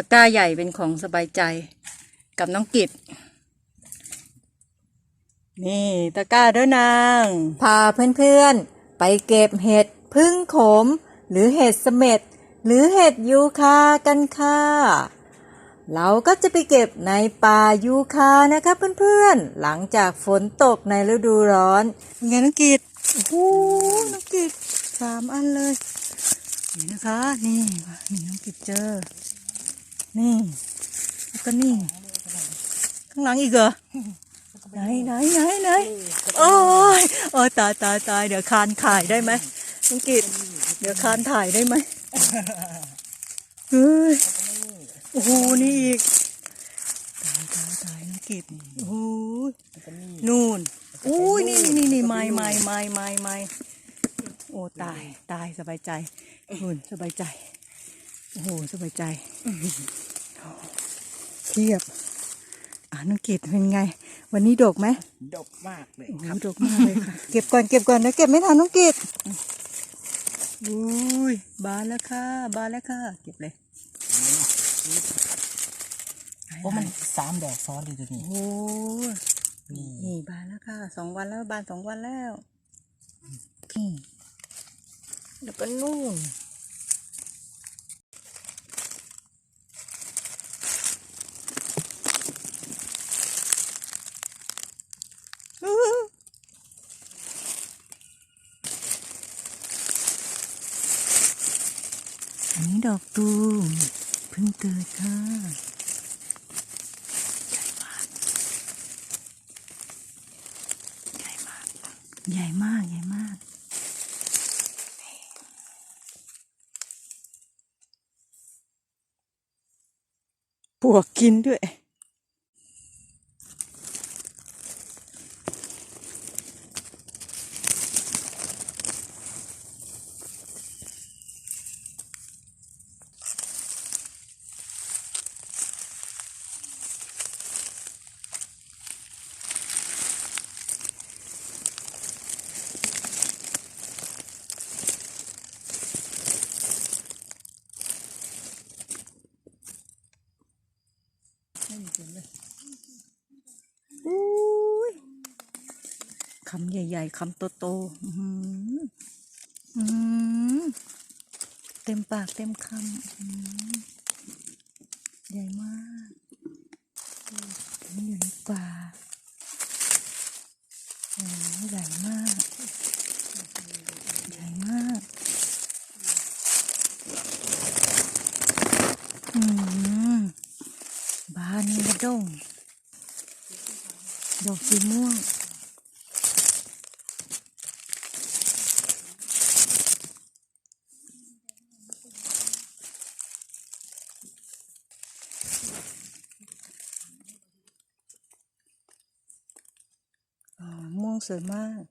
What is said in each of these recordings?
ะกร้าใหญ่เป็นของสบายใจกับน้องกิตนี่ตะกร้าด้อนาง พาเพื่อนๆ ไปเก็บเห็ดพึ่งขม หรือเห็ดเสม็ดหรือเห็ดยูคากันค่ะ เราก็จะไปเก็บในป่ายูคานะคะเพื่อนๆ หลังจากฝนตกในฤดูร้อนไงน้องกิตโอ้โหน้องกิตสามอันเลย นี่นะคะ นี่นี่น้องกิตเจอ นี่แล้วก็นี่ ข้างหลังอีกเหรอไหนไหนไหนไหนโอ้ยโอ้ยตายตายตายเดี๋ยวคานถ่ายได้ไหมน้องกิตเดี๋ยวคานถ่ายได้ไหมเฮ้ยโอ้โหนี่อีกตายตายตายน้องกิตโอ้โหนู่นอุ้ยนี่นี่นี่นี่ไม้ไม้ไม้ไม้ไม้โอ้ตายตายสบายใจหุ่นสบายใจ โอ้โหสบายใจเทียบอ่าน้องกิตเป็นไง วันนี้ดกไหมดกมากเลยโอ้โหครับดกมากเลยค่ะ เก็บก่อนเก็บก่อนนะเก็บไม่ทันน้องกิตอุ้ยบานแล้วค่ะ บานแล้วค่ะ เก็บเลยโอ้มันสามดอกซ้อนเลยตัวนี้โอ้ยนี่นี่บานแล้วค่ะสองวันแล้วบานสองวันแล้วนี่แล้วก็นู่นอื้อ อันนี้ดอกตูมเพิ่งเกิดค่ะใหญ่มากใหญ่มาก ใหญ่มากปวกกินด้วย อุ้ยคำใหญ่ๆคำโตๆอื้อหืออื้อหือเต็มปากเต็มคำใหญ่มากอยู่ในป่าใหญ่มากใหญ่มาก อืม นกระด้งดอกสีม่วงอ๋อม่วงสวยมาก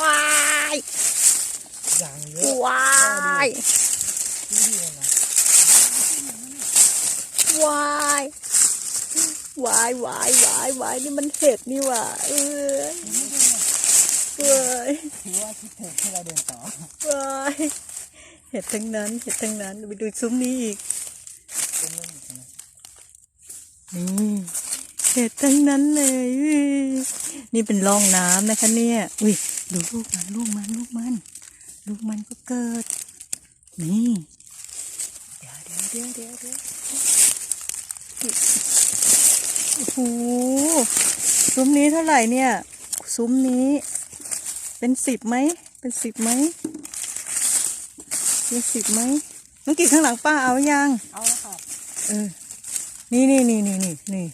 ว้ายอย่างเยอะว้ายที่เดียวนะว้ายวายวายวายวายนี่มันเห็ดนี่หว่าเอ้ยเอ้ยถือว่าคิดถึงให้เราเดินต่อเอ้ยเห็ดทั้งนั้นเห็ดทั้งนั้นไปดูซุ้มนี้อีกเป็นเรื่องอีกนะนี่เห็ดทั้งนั้นเลยอุ้ยนี่เป็นร่องน้ำนะคะเนี่ย อุ้ย ดูลูกมันลูกมันลูกมัน ลูกมันก็เกิด นี่ เดี๋ยวเดี๋ยวเดี๋ยวเดี๋ยวเดี๋ยวโอ้โหซุ้มนี้เท่าไหร่เนี่ย ซุ้มนี้ เป็นสิบไหม เป็นสิบไหมเป็นสิบไหมน้องกินข้างหลังป้าเอายัง เอาละครับเออ นี่นี่นี่นี่นี่นี่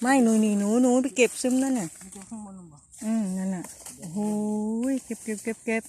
ไม่หนูนี่หนูหนูไปเก็บซึมนั่นน่ะมันจะข้างบนหรือเปล่าอืมนั่นน่ะ โอ้ยเก็บเก็บเก็บเก็บ